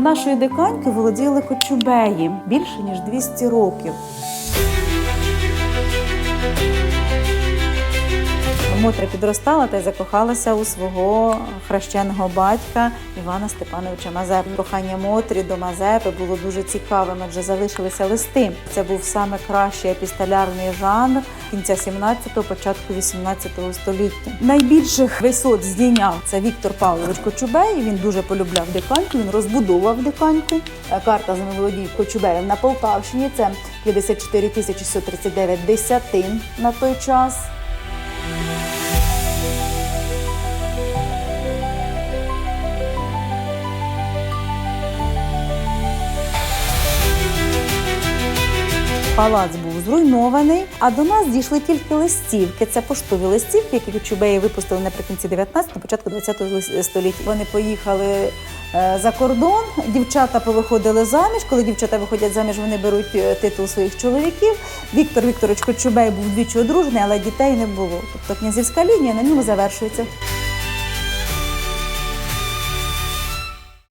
Нашою диканькою володіли кочубеї більше ніж 200 років. Мотря підростала та й закохалася у свого хрещеного батька Івана Степановича Мазепи. Кохання Мотрі до Мазепи було дуже цікавим, адже залишилися листи. Це був саме кращий епістолярний жанр кінця 17-го, початку 18-го століття. Найбільших висот здійняв це Віктор Павлович Кочубей. Він дуже полюбляв диканьку. Він розбудовував диканьку. Е, Карта землеволодій Кочубеєв на Полтавщині. Це 54 тисячі 139 десятин на той час. Палац був зруйнований, а до нас дійшли тільки листівки. Це поштові листівки, які Кочубеї випустили наприкінці 19-го, початку 20-го століття. Вони поїхали е, за кордон, дівчата повиходили заміж. Коли дівчата виходять заміж, вони беруть е, титул своїх чоловіків. Віктор Вікторович Кочубей був двічі одружений, але дітей не було. Тобто князівська лінія на ньому завершується.